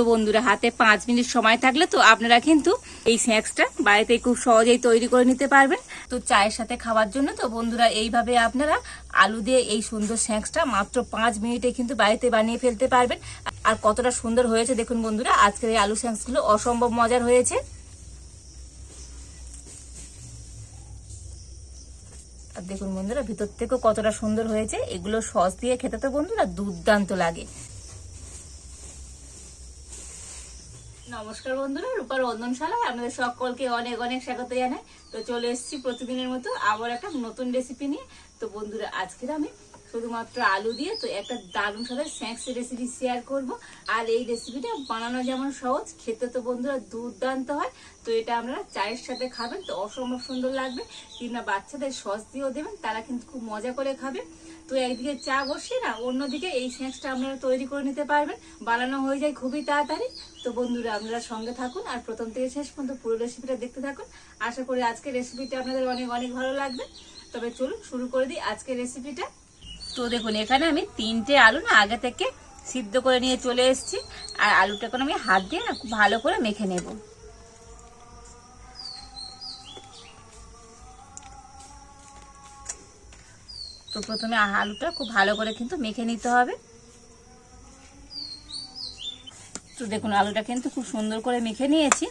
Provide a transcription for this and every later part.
তো বন্ধুরা, হাতে পাঁচ মিনিট সময় থাকলে তো আপনারা কিন্তু এই স্ন্যাক্সটা বাড়িতে খুব সহজেই তৈরি করে নিতে পারবেন। তো চায়ের সাথে খাওয়ার জন্য তো বন্ধুরা, এইভাবে আপনারা আলু দিয়ে এই সুন্দর স্ন্যাক্সটা মাত্র পাঁচ মিনিটে কিন্তু বাড়িতে বানিয়ে ফেলতে পারবেন। আর কতটা সুন্দর হয়েছে দেখুন বন্ধুরা, আজকের এই আলু স্ন্যাক্সগুলো অসম্ভব মজার হয়েছে। আর দেখুন বন্ধুরা, ভিতর থেকেও কতটা সুন্দর হয়েছে, এগুলো সস দিয়ে খেতে তো বন্ধুরা দুর্দান্ত লাগে। নমস্কার বন্ধুরা, রূপার রন্ধনশালায় আমাদের সকলকে অনেক অনেক স্বাগত জানাই। তো চলে এসেছি প্রতিদিনের মতো আবার একটা নতুন রেসিপি নিয়ে। তো বন্ধুরা, আজকের আমি শুধুমাত্র আলু দিয়ে তো একটা দারুণ সাথে স্ন্যাক্স রেসিপি শেয়ার করব। আর এই রেসিপিটা বানানো যেমন সহজ, খেতে তো বন্ধুরা দুর্দান্ত হয়। তো এটা আপনারা চায়ের সাথে খাবেন, তো অসম্ভব সুন্দর লাগবে। কিংবা বাচ্চাদের সস দিয়েও দেবেন, তারা কিন্তু খুব মজা করে খাবে। তো একদিকে চা বসিয়ে না, অন্যদিকে এই স্ন্যাক্সটা আপনারা তৈরি করে নিতে পারবেন। বানানো হয়ে যায় খুবই তাড়াতাড়ি। তো বন্ধুরা, আপনারা সঙ্গে থাকুন আর প্রথম থেকে শেষ পর্যন্ত পুরো রেসিপিটা দেখতে থাকুন। আশা করি আজকের রেসিপিটা আপনাদের অনেক অনেক ভালো লাগবে। তবে চলুন শুরু করে দিই আজকের রেসিপিটা তো দেখুন, এখানে আমি তিনটে আলু না আগে থেকে সিদ্ধ করে নিয়ে চলে এসেছি। আর আলুটা এখন আমি হাত দিয়ে না খুব ভালো করে মেখে নেব। তো প্রথমে আলুটা খুব ভালো করে কিন্তু মেখে নিতে হবে। তো দেখুন, আলুটা কিন্তু খুব সুন্দর করে মেখে নিয়েছি।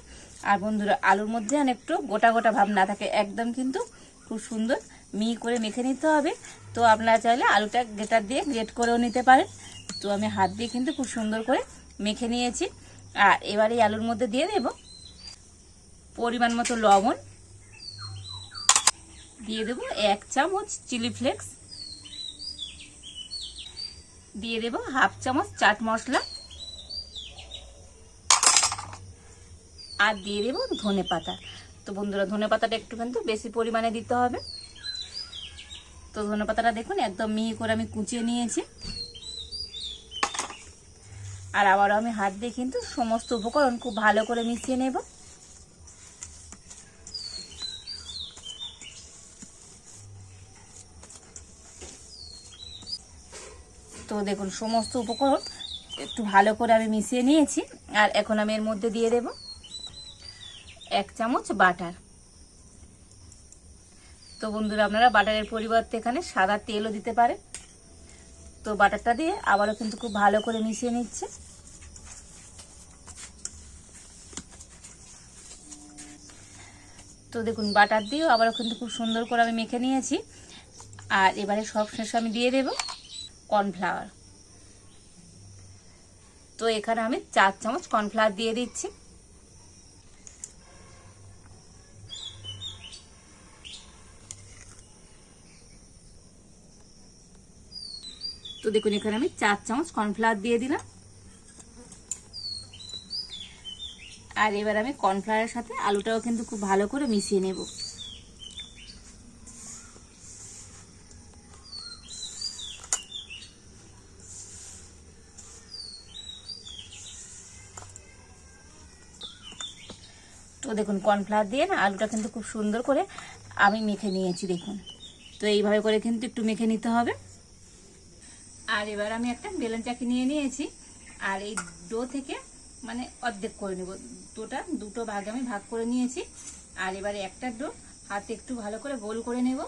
আর বন্ধুরা, আলুর মধ্যে একটু গোটা গোটা ভাব না থাকে, একদম কিন্তু খুব সুন্দর মিহি করে মেখে নিতে হবে। তো আপনারা চাইলে আলুটা গ্রেটার দিয়ে গ্রেট করেও নিতে পারেন। তো আমি হাত দিয়ে কিন্তু খুব সুন্দর করে মেখে নিয়েছি। আর এবার এই আলুর মধ্যে দিয়ে দেব পরিমাণ মতো লবণ। দিয়ে দেব এক চামচ চিলি ফ্লেক্স। দিয়ে দেব হাফ চামচ চাট মশলা। আর দিয়ে দেবো ধনে পাতা। তো বন্ধুরা, ধনে পাতাটা একটু কিন্তু বেশি পরিমাণে দিতে হবে। তো ধনে পাতাটা দেখুন, একদম মিহি করে আমি কুচিয়ে নিয়েছি। আর আবারও আমি হাত দিয়ে কিন্তু সমস্ত উপকরণ খুব ভালো করে মিশিয়ে নেব। তো দেখুন, সমস্ত উপকরণ একটু ভালো করে আমি মিশিয়ে নিয়েছি। আর এখন আমি এর মধ্যে দিয়ে দেবো এক চামচ বাটার। তো বন্ধুরা, আপনারা বাটারের পরিবর্তে এখানে সাদা তেলও দিতে পারেন। তো বাটারটা দিয়ে আবারও কিন্তু খুব ভালো করে মিশিয়ে নিচ্ছে। তো দেখুন, বাটার দিয়েও আবারও কিন্তু খুব সুন্দর করে আমি মেখে নিয়েছি। আর এবারে সব শেষে আমি দিয়ে দেব কর্নফ্লাওয়ার। তো এখানে আমি চার চামচ কর্নফ্লাওয়ার দিয়ে দিচ্ছি। তো দেখুন, এখানে আমি চার চামচ কর্নফ্লাওয়ার দিয়ে দিলাম। আর এবার আমি কর্নফ্লাওয়ারের সাথে আলুটাও কিন্তু খুব ভালো করে মিশিয়ে নেব। তো দেখুন, কর্নফ্লাওয়ার দিয়ে না আলুটা কিন্তু খুব সুন্দর করে আমি মেখে নিয়েছি, দেখুন। তো এইভাবে করে কিন্তু একটু মেখে নিতে হবে। আর এবার আমি একটা বেলন চাকি নিয়ে নিয়েছি। আর এই ডো থেকে মানে অর্ধেক করে নেব। দুটা, দুটো ভাগ আমি ভাগ করে নিয়েছি। আর এবারে একটা ডো হাতে একটু ভালো করে গোল করে নেব।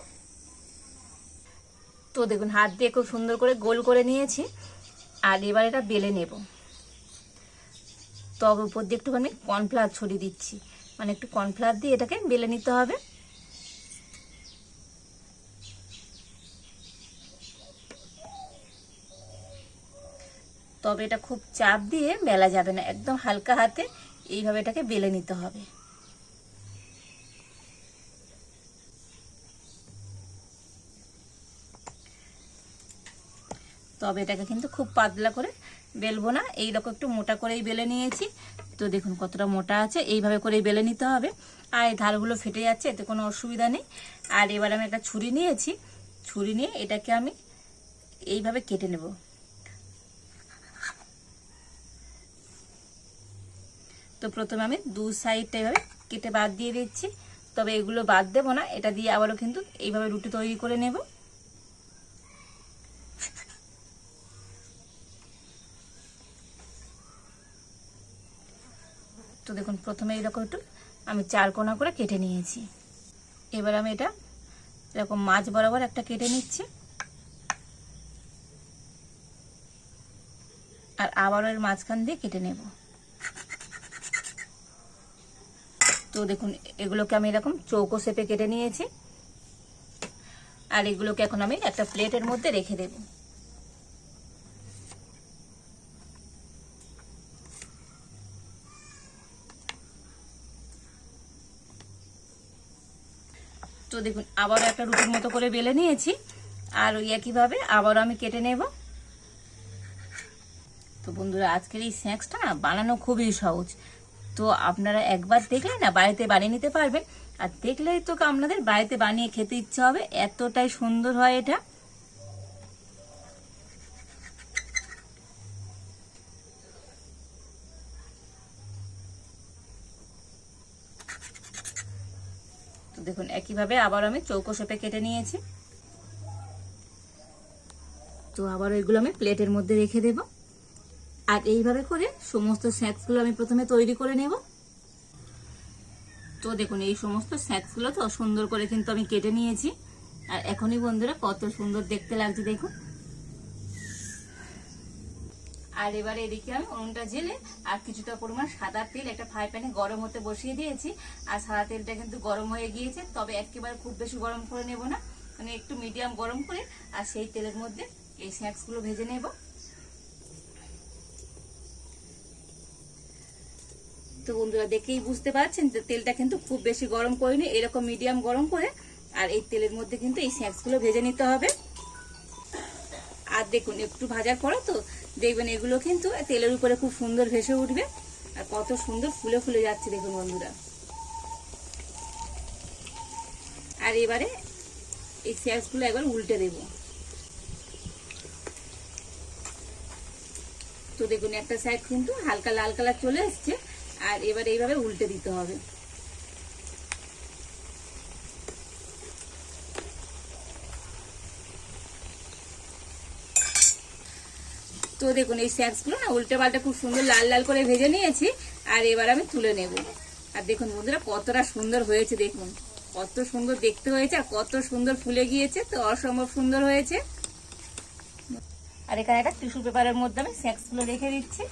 তো দেখুন, হাত দিয়ে খুব সুন্দর করে গোল করে নিয়েছি। আর এবার এটা বেলে নেব। তবে উপর দিয়ে একটুখানি কর্নফ্লাওয়ার ছড়িয়ে দিচ্ছি। মানে একটু কর্নফ্লাওয়ার দিয়ে এটাকে বেলে নিতে হবে। তবে এটা খুব চাপ দিয়ে বেলা যাবে না, একদম হালকা হাতে এইভাবে এটাকে বেলে নিতে হবে। তবে এটাকে কিন্তু খুব পাতলা করে বেলবো না এইরকম একটু মোটা করেই বেলে নিয়েছি। তো দেখুন কতটা মোটা আছে, এইভাবে করেই বেলে নিতে হবে। আর এই ধারগুলো ফেটে যাচ্ছে, এতে কোনো অসুবিধা নেই। আর এবার আমি একটা ছুরি নিয়েছি, ছুরি নিয়ে এটাকে আমি এইভাবে কেটে নেব। তো প্রথমে আমি দু সাইডটা এভাবে কেটে বাদ দিয়ে দিচ্ছি। তবে এগুলো বাদ দেবো না, এটা দিয়ে আবারও কিন্তু এইভাবে রুটি তৈরি করে নেব। তো দেখুন, প্রথমে এরকম একটু আমি চার কোনা করে কেটে নিয়েছি। এবার আমি এটা এরকম মাছ বরাবর একটা কেটে নিচ্ছি। আর আবারও এর মাঝখান দিয়ে কেটে নেব। তো দেখুন, এগুলোকে আমি এরকম চৌকো শেপে কেটে নিয়েছি। আর এগুলোকে এখন আমি একটা প্লেটের মধ্যে রেখে দেব। তো দেখুন, আবারও একটা রুটির মতো করে বেলে নিয়েছি। আর ওই একইভাবে আবারও আমি কেটে নেব। তো বন্ধুরা, আজকের এই স্ন্যাক্সটা না বানানো খুবই সহজ। তো আপনারা একবার দেখলে না বাড়িতে বানিয়ে নিতে পারবেন। আর দেখলেই তো আপনাদের বাড়িতে বানিয়ে খেতে ইচ্ছে হবে। এতটাই সুন্দর হয় এটা। তো দেখুন, একইভাবে আবার আমি চৌকো শেপে কেটে নিয়েছি। তো আবার ওইগুলো আমি প্লেটের মধ্যে রেখে দেব। আর এইভাবে করে সমস্ত স্ন্যাক্সগুলো আমি প্রথমে তৈরি করে নেব। তো দেখুন, এই সমস্ত স্ন্যাক্সগুলো তো সুন্দর করে কিন্তু আমি কেটে নিয়েছি। আর এখনই বন্ধুরা কত সুন্দর দেখতে লাগছে, দেখুন। আর এবারে এদিকে আমি উনুনটা জেলে আর কিছুটা পরিমাণ সাদা তেল, একটা ফ্রাই প্যানে গরম হতে বসিয়ে দিয়েছি। আর সাদা তেলটা কিন্তু গরম হয়ে গিয়েছে, তবে একেবারে খুব বেশি গরম করে নেব না। মানে একটু মিডিয়াম গরম করে আর সেই তেলের মধ্যে এই স্ন্যাক্সগুলো ভেজে নেব। তো বন্ধুরা দেখেই বুঝতে পারছেন যে তেলটা কিন্তু খুব বেশি গরম করিনি, এরকম মিডিয়াম গরম করে, আর এই তেলের মধ্যে কিন্তু এই স্ন্যাক্সগুলো ভেজে নিতে হবে। আর দেখুন, একটু ভাজার পরে তো দেখবেন এগুলো কিন্তু তেলের উপরে খুব সুন্দর ভেসে উঠবে, আর কত সুন্দর ফুলে ফুলে যাচ্ছে দেখুন বন্ধুরা। আর এবারে এই স্যাসগুলো একবার উল্টে দেব। তো দেখুন, একটা সাইড কিন্তু হালকা লাল কালার চলে এসছে আর এবার এইভাবে উল্টে দিতে হবে। তো দেখুন, এই স্যাক্সগুলো না উল্টে পাল্টে খুব সুন্দর লাল লাল করে ভেজে নিয়েছি, আর এবার আমি তুলে নেব। আর দেখুন বন্ধুরা, কতটা সুন্দর হয়েছে, দেখুন। কত সুন্দর দেখতে হয়েছে, আর কত সুন্দর ফুলে গিয়েছে, তো অসম্ভব সুন্দর হয়েছে। আর এখানে একটা টিস্যু পেপারের মধ্যে আমি স্ন্যাক্সগুলো রেখে দিচ্ছি।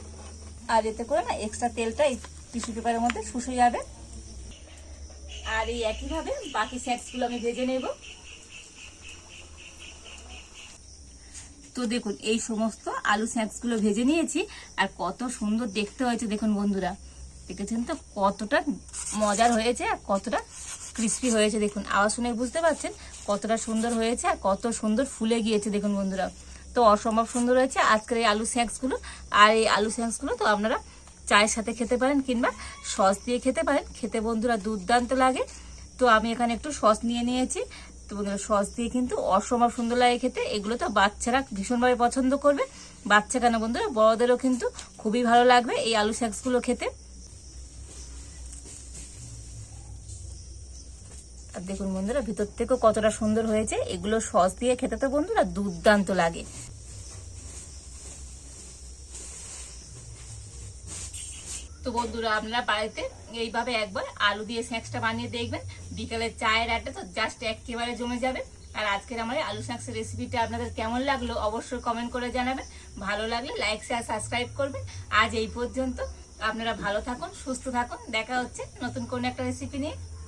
আর এতে করে না এক্সট্রা তেলটা টিস্যু পেপারের মধ্যে শুষে যাবে। আর এই একইভাবে বাকি স্ন্যাক্সগুলো আমি ভেজে নেব। তো দেখুন, এই সমস্ত আলু স্ন্যাক্সগুলো ভেজে নিয়েছি, আর কত সুন্দর দেখতে হয়েছে দেখুন বন্ধুরা। দেখেছেন তো? কতটা মজার হয়েছে আর কতটা ক্রিস্পি হয়েছে দেখুন। আওয়াজ শুনে বুঝতে পারছেন কতটা সুন্দর হয়েছে আর কত সুন্দর ফুলে গিয়েছে দেখুন বন্ধুরা। তো অসম্ভব সুন্দর হয়েছে আজকের এই আলু স্ন্যাক্সগুলো আর এই আলু স্ন্যাক্সগুলো তো আপনারা চায়ের সাথে খেতে পারেন কিংবা সস দিয়ে খেতে পারেন। খেতে বন্ধুরা দুর্দান্ত লাগে। তো আমি এখানে একটু সস নিয়ে নিয়েছি। তো বন্ধুরা, সস দিয়ে কিন্তু অসম্ভব সুন্দর লাগে খেতে। এগুলো তো বাচ্চারা ভীষণভাবে পছন্দ করবে। বাচ্চা কেন বন্ধুরা? বড়দেরও কিন্তু খুবই ভালো লাগবে এই আলু স্যাক্সগুলো খেতে। আর দেখুন বন্ধুরা, ভিতর থেকেও কতটা সুন্দর হয়েছে। এগুলো সস দিয়ে খেতে তো বন্ধুরা দুর্দান্ত লাগে। তো বন্ধুরা, আপনারা বাড়িতে এইভাবে একবার আলু দিয়ে স্ন্যাক্সটা বানিয়ে দেখবেন। বিকালে চায়ের আড্ডা তো জাস্ট একেবারে জমে যাবে। আর আজকের আমার আলু স্ন্যাক্সের রেসিপিটা আপনাদের কেমন লাগল অবশ্যই কমেন্ট করে জানাবেন। ভালো লাগলে লাইক শেয়ার সাবস্ক্রাইব করবেন। আজ এই পর্যন্ত আপনারা ভালো থাকুন, সুস্থ থাকুন। দেখা হচ্ছে নতুন কোনো একটা রেসিপি নিয়ে।